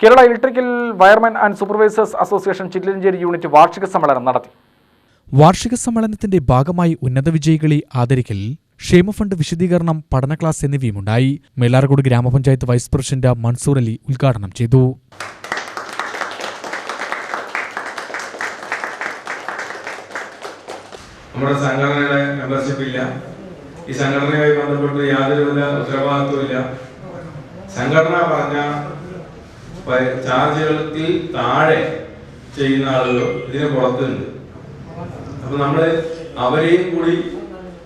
Kerala electrical wireman and supervisors association Chittilanchery unit വാർഷിക സമ്മേളനം നടത്തി. വാർഷിക സമ്മേളനത്തിന്റെ ഭാഗമായി ഉന്നത വിജയികളെ ആദരിക്കൽ ക്ഷേമഫണ്ട് വിശദീകരണം പഠന ക്ലാസ് എന്നിവയുമുണ്ടായി. മേലാർകോട് ഗ്രാമപഞ്ചായത്ത് വൈസ് പ്രസിഡന്റ് മൻസൂർ അലി ഉദ്ഘാടനം ചെയ്തു. നമ്മുടെ സംഘടനയുടെ മെമ്പർഷിപ്പ് ഇല്ല. ഈ സംഘടനയുമായി ബന്ധപ്പെട്ട് യാതൊരുവിധ ഉത്തരവാദിത്വമില്ല ഇല്ല. സംഘടന പറഞ്ഞ ചാർജുകൾക്ക് താഴെ ചെയ്യുന്ന ആളുകൾ ഇതിന് പുറത്തുണ്ട്. അപ്പൊ നമ്മൾ അവരെയും കൂടി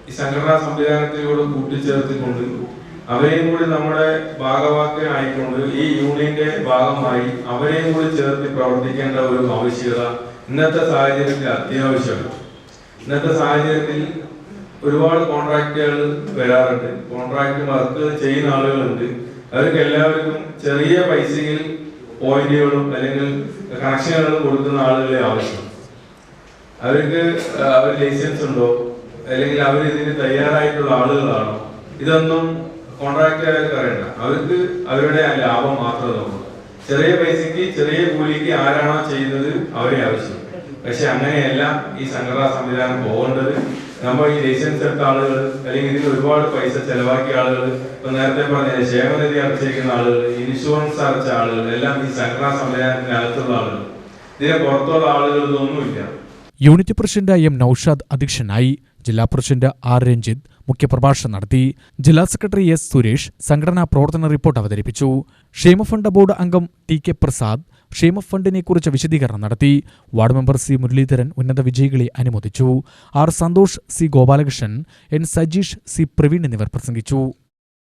ഈ സംഘടനാ സംവിധാനത്തിലൂടെ കൂട്ടിച്ചേർത്തിക്കൊണ്ട് അവരെയും കൂടി നമ്മുടെ ഭാഗവാക്കായിക്കൊണ്ട് ഈ യൂണിയന്റെ ഭാഗമായി അവരെയും കൂടി ചേർത്ത് പ്രവർത്തിക്കേണ്ട ഒരു ആവശ്യകത ഇന്നത്തെ സാഹചര്യത്തിൽ അത്യാവശ്യമാണ്. ഇന്നത്തെ സാഹചര്യത്തിൽ ഒരുപാട് കോൺട്രാക്റ്റുകൾ വരാറുണ്ട്. കോൺട്രാക്ട് വർക്ക് ചെയ്യുന്ന ആളുകളുണ്ട്. അവർക്ക് എല്ലാവർക്കും ചെറിയ പൈസയിൽ പോയിന്റുകളും അല്ലെങ്കിൽ കണക്ഷനുകളും കൊടുക്കുന്ന ആളുകളെ ആവശ്യം. അവർക്ക് അവർ ലൈസൻസ് ഉണ്ടോ? അല്ലെങ്കിൽ അവർ ഇതിന് തയ്യാറായിട്ടുള്ള ആളുകളാണോ? ഇതൊന്നും കോൺട്രാക്ടർക്ക് അറിയണ്ട. അവർക്ക് അവരുടെ ലാഭം മാത്രം നോക്കണം. ചെറിയ പൈസക്ക് ചെറിയ കൂലിക്ക് ആരാണോ ചെയ്യുന്നത് അവരെ ആവശ്യം. പക്ഷെ അങ്ങനെയല്ല ഈ സംഘടനാ സംവിധാനം പോകേണ്ടത് നമ്മൾ ഈ ലൈസൻസ് എടുത്ത ആളുകൾ അല്ലെങ്കിൽ ഇതിൽ ഒരുപാട് പൈസ ചെലവാക്കിയ ആളുകൾ ഇപ്പൊ നേരത്തെ പറഞ്ഞ ക്ഷേമനിധി അടച്ചിരിക്കുന്ന ആളുകൾ ഇൻഷുറൻസ് അടച്ച ആളുകൾ എല്ലാം ഈ സംഘടനാ സംവിധാനത്തിനകത്തുള്ള ആളുകൾ. ഇതിനെ പുറത്തുള്ള ആളുകൾ ഇതൊന്നുമില്ല യൂണിറ്റ് പ്രസിഡന്റ് എം നൌഷാദ് അധ്യക്ഷനായി ജില്ലാ പ്രസിഡന്റ് ആർ രഞ്ജിത്ത് മുഖ്യപ്രഭാഷണം നടത്തി. ജില്ലാ സെക്രട്ടറി എസ് സുരേഷ് സംഘടനാ പ്രവർത്തന റിപ്പോർട്ട് അവതരിപ്പിച്ചു. ക്ഷേമഫണ്ട് ബോർഡ് അംഗം ടി കെ പ്രസാദ് ക്ഷേമഫണ്ടിനെക്കുറിച്ച് വിശദീകരണം നടത്തി. വാർഡ് മെമ്പർ സി മുരളീധരൻ ഉന്നത വിജയികളെ അനുമോദിച്ചു. R Santhosh C Gopalakrishnan N Sajeesh C Praveen എന്നിവർ പ്രസംഗിച്ചു.